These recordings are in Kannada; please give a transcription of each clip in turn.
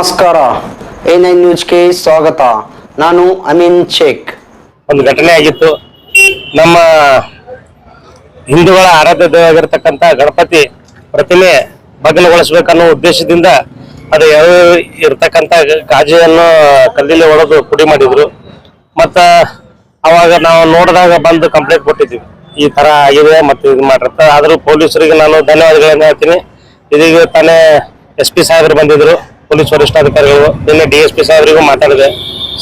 ನಮಸ್ಕಾರ. ಎ ನೈನ್ ನ್ಯೂಸ್ಗೆ ಸ್ವಾಗತ. ನಾನು ಅಮೀನ್ ಶೇಖ್. ಒಂದು ಘಟನೆ ಆಗಿತ್ತು. ನಮ್ಮ ಹಿಂದೂಗಳ ಆರಾಧ್ಯ ದೇವಾಗಿರ್ತಕ್ಕಂಥ ಗಣಪತಿ ಪ್ರತಿಮೆ ಭಗ್ನಗೊಳಿಸ್ಬೇಕನ್ನೋ ಉದ್ದೇಶದಿಂದ ಅದು ಯಾವ ಇರ್ತಕ್ಕಂಥ ಗಾಜಿಯನ್ನು ಕಲ್ಲಿಲಿ ಒಡೆದು ಪುಡಿ ಮಾಡಿದ್ರು. ಮತ್ತ ಅವಾಗ ನಾವು ನೋಡಿದಾಗ ಬಂದು ಕಂಪ್ಲೇಂಟ್ ಕೊಟ್ಟಿದ್ವಿ ಈ ತರ ಆಗಿದೆ ಮತ್ತೆ ಇದು ಮಾಡಿರ್ತ ಆದ್ರೂ ಪೊಲೀಸರಿಗೆ ನಾನು ಧನ್ಯವಾದಗಳನ್ನ ಹೇಳ್ತೀನಿ. ಇದೀಗ ತಾನೇ ಎಸ್ ಪಿ ಸಾಹೇಬರು ಬಂದಿದ್ರು ಪೊಲೀಸ್ ವರಿಷ್ಠಾಧಿಕಾರಿಗಳು ನಿನ್ನೆ ಡಿ ಎಸ್ ಪಿ ಸಾಹೇಬರಿಗೂ ಮಾತಾಡಿದೆ.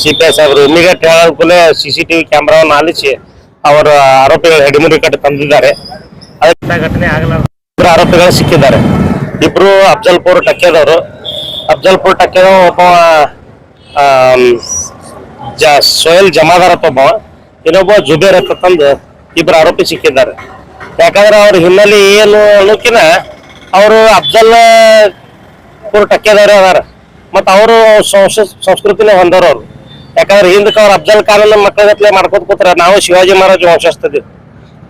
ಸಿ ಪಿ ಐ ಸಾಹೇಬರು ಇಮಿಡಿಯೇಟ್ ಹೇಳೋದಕ್ಕೂ ಸಿ ಸಿ ಟಿವಿ ಕ್ಯಾಮ್ರಾವನ್ನು ಆಲಿಸಿ ಅವರು ಆರೋಪಿಗಳು ಹೆಡಿಮುರಿ ಕಟ್ಟಿ ತಂದಿದ್ದಾರೆ. ಅದಕ್ಕೆ ಘಟನೆ ಆಗಲಾರ ಇಬ್ಬರು ಆರೋಪಿಗಳು ಸಿಕ್ಕಿದ್ದಾರೆ. ಇಬ್ರು ಅಫ್ಜಲ್ಪುರ್ ಟಕ್ಕೆದವರು. ಅಫ್ಜಲ್ಪುರ್ ಟಕ್ಕೆದ ಒಬ್ಬ ಜ ಸೋಯಲ್ ಜಮಾದಾರ ಒಬ್ಬ ಇನ್ನೊಬ್ಬ ಜುಬೇರ್ ಅಂತ ತಂದು ಇಬ್ರು ಆರೋಪಿ ಸಿಕ್ಕಿದ್ದಾರೆ. ಯಾಕಂದ್ರೆ ಅವ್ರ ಹಿನ್ನೆಲೆ ಏನು ಅನ್ನೋಕಿನ ಅವರು ಅಫ್ಜಲ್ ಪೂರ್ ಟಕ್ಕೆದವ್ರೆ ಅದಾರ. ಮತ್ತು ಅವರು ಸಂಸ್ಕೃತಿನೇ ಹೊಂದವ್ರು ಅವ್ರು. ಯಾಕಂದ್ರೆ ಹಿಂದಕ್ಕೆ ಅವ್ರ ಅಫ್ಜಲ್ ಖಾನ್ ಮಕ್ಕಳಗತ್ಲೆ ಮಾಡ್ಕೊತ ಕೂತಾರ ನಾವು ಶಿವಾಜಿ ಮಹಾರಾಜ ವಂಶಸ್ಥದಿವಿ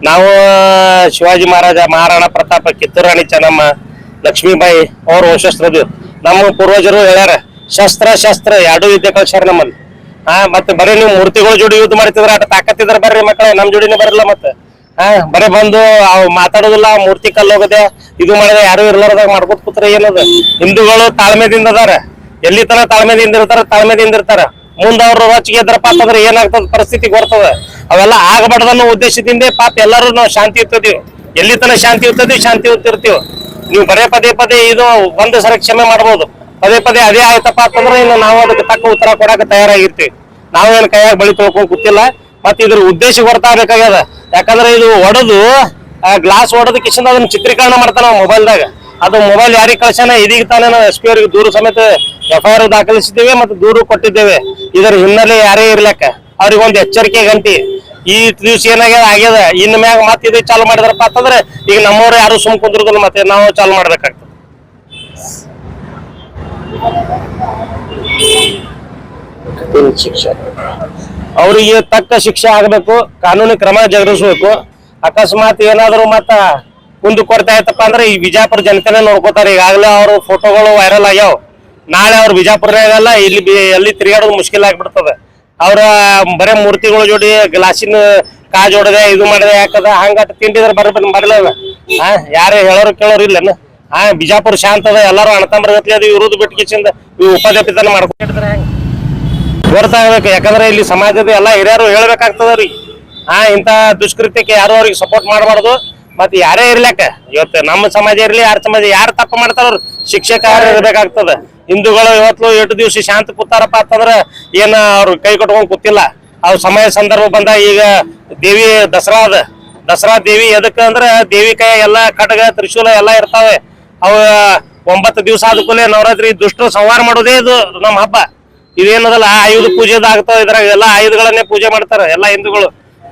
ನಾವು ಶಿವಾಜಿ ಮಹಾರಾಜ ಮಹಾರಾಣಾ ಪ್ರತಾಪ ಕಿತ್ತೂರಾಣಿ ಚೆನ್ನಮ್ಮ, ಲಕ್ಷ್ಮೀಬಾಯಿ ಅವ್ರ ವಂಶಸ್ಥರದಿವಿ ನಮ್ಮ ಪೂರ್ವಜರು ಹೇಳ್ಯಾರ, ಶಸ್ತ್ರ ಶಸ್ತ್ರ, ಎರಡೂ ವಿದ್ಯೆ ಕಳ್ಸ್ಯಾರ ನಮ್ಮಲ್ಲಿ. ಹಾ ಮತ್ತೆ ಬರೀ ನೀವು ಮೂರ್ತಿಗಳ ಜೋಡಿ ಯುದ್ಧ ಮಾಡ್ತಿದ್ರ ಅಟ ತಾಕತ್ತಿದ್ರ ಬರ್ರಿ ಮಕ್ಕಳ ನಮ್ಮ ಜೋಡಿನೇ ಬರಲ್ಲ ಮತ್ತೆ. ಹಾ, ಬರೇ ಬಂದು ಅವ್ ಮಾತಾಡೋದಿಲ್ಲ ಮೂರ್ತಿ ಕಲ್ಲು ಹೋಗದೆ ಇದು ಮಾಡದೆ ಯಾರು ಇರ್ಲಾರ್ದಾಗ ಮಾಡ್ಕೊತ ಕೂತ್ರ ಏನದ? ಹಿಂದೂಗಳು ತಾಳ್ಮೆದಿಂದ ಅದಾರ ಎಲ್ಲಿ ತನ ತಾಳ್ಮೆದಿಂದ ಇರ್ತಾರ ತಾಳ್ಮೆದಿಂದ ಇರ್ತಾರ. ಮುಂದ ಅವ್ರ ರೊಚ್ಚಿಗೆ ಎದ್ರಪ್ಪ ಅಂತಂದ್ರೆ ಏನಾಗ್ತದ ಪರಿಸ್ಥಿತಿ ಬರ್ತದ. ಅವೆಲ್ಲ ಆಗಬಾರ್ದನ್ನೋ ಉದ್ದೇಶದಿಂದ ಪಾಪ ಎಲ್ಲರೂ ನಾವು ಶಾಂತಿ ಇರ್ತದೀವಿ ಎಲ್ಲಿ ತನ ಶಾಂತಿ ಇರ್ತದೆ, ಶಾಂತಿ ಇರ್ತಿರ್ತೀವಿ ನೀವು ಬರೇ ಪದೇ ಪದೇ ಇದು ಒಂದು ಸಲ ಕ್ಷಮೆ ಮಾಡ್ಬೋದು. ಪದೇ ಪದೇ ಅದೇ ಆಯ್ತಪ್ಪ ಅಂತಂದ್ರೆ ಇನ್ನು ನಾವು ಅದಕ್ಕೆ ತಕ್ಕ ಉತ್ತರ ಕೊಡಕ್ಕೆ ತಯಾರಾಗಿರ್ತೀವಿ. ನಾವೇನು ಕೈಯಾಗ ಬಳಿ ತೊಳ್ಕೊಂಡ್ ಕೂತಿಲ್ಲ. ಮತ್ತೆ ಇದ್ರ ಉದ್ದೇಶ ಗೊತ್ತಾಗಬೇಕಾಗ್ಯದ ಯಾಕಂದ್ರೆ ಇದು ಒಡೆದು ಗ್ಲಾಸ್ ಒಡೆದು ಕಿಶನ್ ಅದನ್ನ ಚಿತ್ರೀಕರಣ ಮಾಡ್ತಾನ ಮೊಬೈಲ್ದಾಗ ಅದು ಮೊಬೈಲ್ ಯಾರಿಗೆ ಕಳ್ಸ್ಯಾನ, ಇದೀಗ ತಾನೇ ನಾವು ಎಸ್ ಪಿ ಅವರಿಗೆ ದೂರು ಸಮೇತ ಎಫ್ ಐ ಆರ್ ದಾಖಲಿಸಿದ್ದೇವೆ ಮತ್ತು ದೂರು ಕೊಟ್ಟಿದ್ದೇವೆ. ಇದರ ಹಿನ್ನೆಲೆ ಯಾರೇ ಇರ್ಲಕ್ಕ ಅವ್ರಿಗೆ ಒಂದು ಎಚ್ಚರಿಕೆ ಗಂಟಿ. ಈ ದಿವ್ಸ ಏನಾಗ್ಯದ, ಆಗ್ಯದ. ಇನ್ನ ಮ್ಯಾಗ ಮತ್ತೆ ಇದು ಚಾಲು ಮಾಡಿದ್ರಪ್ಪ ಅಂತಂದ್ರೆ ಈಗ ನಮ್ಮವ್ರು ಯಾರು ಸುಮ್ ಕುಂದ್ರೋದಿಲ್ಲ, ಮತ್ತೆ ನಾವು ಚಾಲು ಮಾಡ್ಬೇಕಾಗ್ತದೆ. ಶಿಕ್ಷೆ. ಅವರಿಗೆ ತಕ್ಕ ಶಿಕ್ಷೆ ಆಗಬೇಕು, ಕಾನೂನು ಕ್ರಮ ಜರುಗಿಸ್ಬೇಕು. ಅಕಸ್ಮಾತ್ ಏನಾದ್ರು ಮತ್ತ ಕುಂದು ಕೊಡ್ತಾ ಇತ್ತಪ್ಪ ಅಂದ್ರೆ ಈ ಬಿಜಾಪುರ ಜನತೆನೇ ನೋಡ್ಕೋತಾರೆ. ಈಗಾಗಲೇ ಅವ್ರ ಫೋಟೋಗಳು ವೈರಲ್ ಆಗ್ಯಾವ. ನಾಳೆ ಅವ್ರ ಬಿಜಾಪುರನಾಗಲ್ಲ ಇಲ್ಲಿ ಎಲ್ಲಿ ತಿರುಗಾಡೋದು ಮುಷ್ಕಿಲ್ ಆಗ್ಬಿಡ್ತದೆ. ಅವ್ರ ಬರೇ ಮೂರ್ತಿಗಳ ಜೋಡಿ ಗ್ಲಾಸಿನ ಕಾಜ್ ಹೊಡೆದೆ, ಇದು ಮಾಡಿದೆ, ಯಾಕದ? ಹಂಗಾಟ ತಿಂಡಿದ್ರೆ ಬರ ಬರಲಿಲ್ಲ ಹಾ ಯಾರೇ ಹೇಳೋರು ಕೇಳೋರು ಇಲ್ಲ ಹಾ ಬಿಜಾಪುರ ಶಾಂತದ ಎಲ್ಲರೂ ಎಲ್ಲಾರು ಅಣತಂಬರ ಗತ್ಲೆ ಅದು ಇವ್ರದ್ದು ಬಿಟ್ಕಿಸಿಂದ ಇವ್ ಉಪಾಧ್ಯಾಪಿತನ ಮಾಡ್ಕೊಂಡಿದ್ರೆ ಹೆಂಗ್ ಗೊತ್ತಾಗಬೇಕು ಯಾಕಂದ್ರೆ ಇಲ್ಲಿ ಸಮಾಜದ ಎಲ್ಲ ಹಿರಿಯರು ಹೇಳ್ಬೇಕಾಗ್ತದ ರೀ ಹಾ ಇಂತ ದುಷ್ಕೃತ್ಯಕ್ಕೆ ಯಾರು ಅವ್ರಿಗೆ ಸಪೋರ್ಟ್ ಮಾಡಬಾರ್ದು. ಮತ್ತೆ ಯಾರೇ ಇರ್ಲಕ್ಕ, ಇವತ್ತು ನಮ್ಮ ಸಮಾಜ ಇರ್ಲಿ, ಯಾರ ಸಮಾಜ ಯಾರು ತಪ್ಪು ಮಾಡ್ತಾರ ಶಿಕ್ಷಕ ಇರ್ಬೇಕಾಗ್ತದ. ಹಿಂದೂಗಳು ಇವತ್ತು ಎಷ್ಟು ದಿವಸ ಶಾಂತಿ ಕೂತಾರಪ್ಪ ಅಂತಂದ್ರ ಏನ ಅವ್ರು ಕೈ ಕಟ್ಕೊಂಡ್ ಕೂತಿಲ್ಲ. ಅವ್ರ ಸಮಯ ಸಂದರ್ಭ ಬಂದ ಈಗ ದೇವಿ ದಸರಾ ಅದ. ದಸರಾ ದೇವಿ ಎದಕ್ಕೆ ಅಂದ್ರೆ ದೇವಿ ಕೈ ಎಲ್ಲಾ ಕಡಗ ತ್ರಿಶೂಲ ಎಲ್ಲಾ ಇರ್ತಾವೆ. ಅವ ಒಂಬತ್ತು ದಿವಸ ಆದ ಕೂಡಲೇ ನವರಾತ್ರಿ ದುಷ್ಟರು ಸಂಹಾರ ಮಾಡೋದೇ ಇದು ನಮ್ಮ ಹಬ್ಬ. ಇದೇನದಲ್ಲ ಆಯುಧ ಪೂಜೆದಾಗ್ತಾವ ಇದ್ರಾಗ ಎಲ್ಲಾ ಆಯುಧಗಳನ್ನೇ ಪೂಜೆ ಮಾಡ್ತಾರ ಎಲ್ಲಾ ಹಿಂದೂಗಳು.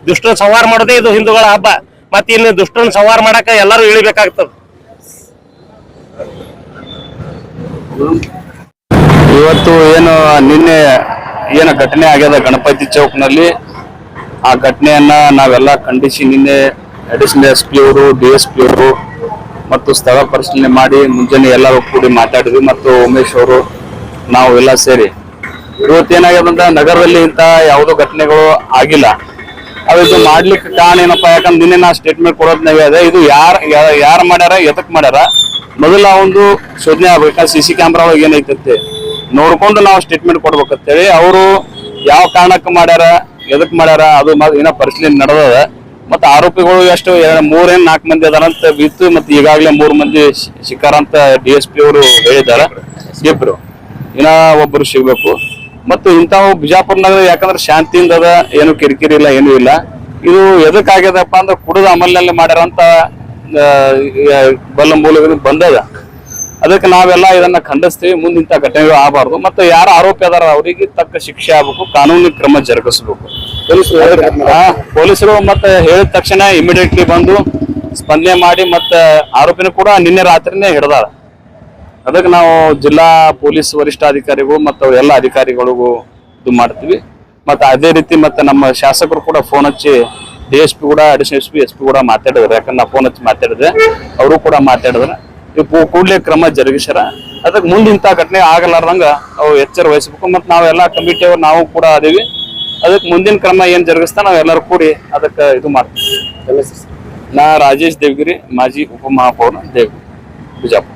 ದುಷ್ಟನ ಸಂಹಾರ ಮಾಡೋದೇ ಇದು ಹಿಂದೂಗಳ ಹಬ್ಬ. ಮತ್ತೆ ಇನ್ನು ದುಷ್ಟನ ಸಂಹಾರ ಮಾಡಕ ಎಲ್ಲರೂ ಇಳಿಬೇಕಾಗ್ತದ. ಇವತ್ತು ಏನು ನಿನ್ನೆ ಏನು ಘಟನೆ ಆಗ್ಯದ ಗಣಪತಿ ಚೌಕ್ನಲ್ಲಿ? ಆ ಘಟನೆಯನ್ನ ನಾವೆಲ್ಲ ಖಂಡಿಸಿ ನಿನ್ನೆ ಅಡಿಷನಲ್ ಎಸ್ ಪಿ ಅವರು ಡಿ ಎಸ್ ಪಿ ಅವರು ಮತ್ತು ಸ್ಥಳ ಪರಿಶೀಲನೆ ಮಾಡಿ ಮುಂಜಾನೆ ಎಲ್ಲರೂ ಕೂಡಿ ಮಾತಾಡಿದ್ವಿ ಮತ್ತು ಉಮೇಶ್ ಅವರು ನಾವು ಎಲ್ಲ ಸೇರಿ ಇವತ್ತೇನಾಗ್ಯದಂತ ನಗರದಲ್ಲಿ ಇಂಥ ಯಾವುದೋ ಘಟನೆಗಳು ಆಗಿಲ್ಲ. ಅದು ಮಾಡ್ಲಿಕ್ಕೆ ಕಾರಣ ಏನಪ್ಪ, ಯಾಕಂದ್ರೆ ನಿನ್ನೆ ನಾ ಸ್ಟೇಟ್ಮೆಂಟ್ ಕೊಡೋದ್ನಾಗ ಅದೇ, ಇದು ಯಾರ, ಯಾರು ಮಾಡ್ಯಾರ, ಎದಕ್ ಮಾಡ್ಯಾರ? ಮೊದಲ ಒಂದು ಶೋಧನೆ ಆಗ್ಬೇಕು ಸಿ ಸಿ ಕ್ಯಾಮ್ರಾ ಒಳಗೆ ಏನೈತಂತೆ ನೋಡ್ಕೊಂಡು ನಾವು ಸ್ಟೇಟ್ಮೆಂಟ್ ಕೊಡ್ಬೇಕಂತೇಳಿ ಅವರು ಯಾವ ಕಾರಣಕ್ಕೆ ಮಾಡ್ಯಾರ, ಎದಕ್ ಮಾಡ್ಯಾರ, ಅದು ಏನೋ ಪರಿಶೀಲನೆ ನಡೆದದ. ಮತ್ತೆ ಆರೋಪಿಗಳು ಎಷ್ಟು ಮೂರೇನು ನಾಲ್ಕು ಮಂದಿ ಅದಾರಂತ ಬಿತ್ತು, ಮತ್ತೆ ಈಗಾಗಲೇ ಮೂರು ಮಂದಿ ಶಿ- ಸಿಕ್ಕಾರ ಅಂತ ಡಿ ಎಸ್ ಪಿ ಅವರು ಹೇಳಿದ್ದಾರೆ. ಇಬ್ರು. ಇನ್ನ ಒಬ್ಬರು ಸಿಗ್ಬೇಕು. ಮತ್ತು ಇಂಥವು ಬಿಜಾಪುರ ನಗರ ಯಾಕಂದ್ರೆ ಶಾಂತಿಯಿಂದ ಅದ ಏನು ಕಿರಿಕಿರಿ ಇಲ್ಲ ಏನೂ ಇಲ್ಲ. ಇದು ಎದಕ್ಕಾಗ್ಯದಪ್ಪ ಅಂದ್ರೆ ಕುಡಿದ ಅಮಲ್ನಲ್ಲಿ ಮಾಡ್ಯಾರಂತ ಬಲ್ಲ ಮೂಲಗಳು ಬಂದದ. ಅದಕ್ಕೆ ನಾವೆಲ್ಲ ಇದನ್ನ ಖಂಡಿಸ್ತೀವಿ ಮುಂದೆ ಇಂಥ ಘಟನೆಗಳು ಆಗಬಾರ್ದು. ಮತ್ತೆ ಯಾರು ಆರೋಪಿ ಅದಾರ ಅವರಿಗೆ ತಕ್ಕ ಶಿಕ್ಷೆ ಆಗ್ಬೇಕು ಕಾನೂನು ಕ್ರಮ ಜರುಗಿಸಬೇಕು. ಪೊಲೀಸರು ಮತ್ತೆ ಹೇಳಿದ ತಕ್ಷಣ ಇಮಿಡಿಯೇಟ್ಲಿ ಬಂದು ಸ್ಪಂದನೆ ಮಾಡಿ ಮತ್ತೆ ಆರೋಪಿನೂ ಕೂಡ ನಿನ್ನೆ ರಾತ್ರಿನೇ ಹಿಡ್ದಾರ. ಅದಕ್ಕೆ ನಾವು ಜಿಲ್ಲಾ ಪೊಲೀಸ್ ವರಿಷ್ಠಾಧಿಕಾರಿಗೂ ಮತ್ತು ಎಲ್ಲ ಅಧಿಕಾರಿಗಳಿಗೂ ಇದು ಮಾಡ್ತೀವಿ. ಮತ್ತು ಅದೇ ರೀತಿ ಮತ್ತು ನಮ್ಮ ಶಾಸಕರು ಕೂಡ ಫೋನ್ ಹಚ್ಚಿ ಡಿ ಎಸ್ ಪಿ ಕೂಡ additional S P S P ಕೂಡ ಮಾತಾಡಿದ್ರು. ಯಾಕಂದ್ರೆ ನಾ ಫೋನ್ ಹಚ್ಚಿ ಮಾತಾಡಿದೆ ಅವರು ಕೂಡ ಮಾತಾಡಿದ್ರೆ. ಇವು ಕೂಡಲೇ ಕ್ರಮ ಜರುಗಿಸ್ಯಾರ. ಅದಕ್ಕೆ ಮುಂದೆ ಇಂಥ ಘಟನೆ ಆಗಲಾರ್ದಂಗೆ ಅವು ಎಚ್ಚರ ವಹಿಸ್ಬೇಕು. ಮತ್ತು ನಾವೆಲ್ಲ ಕಮಿಟಿಯವರು ನಾವು ಕೂಡ ಅದೀವಿ. ಅದಕ್ಕೆ ಮುಂದಿನ ಕ್ರಮ ಏನು ಜರುಗಿಸ್ತಾ ನಾವೆಲ್ಲರೂ ಕೂಡಿ ಅದಕ್ಕೆ ಇದು ಮಾಡ್ತೀವಿ. ನಾ ರಾಜೇಶ್ ದೇವಗಿರಿ ಮಾಜಿ ಉಪಮಹಾಪೌರ ದೇವ್ ಬಿಜಾಪುರ.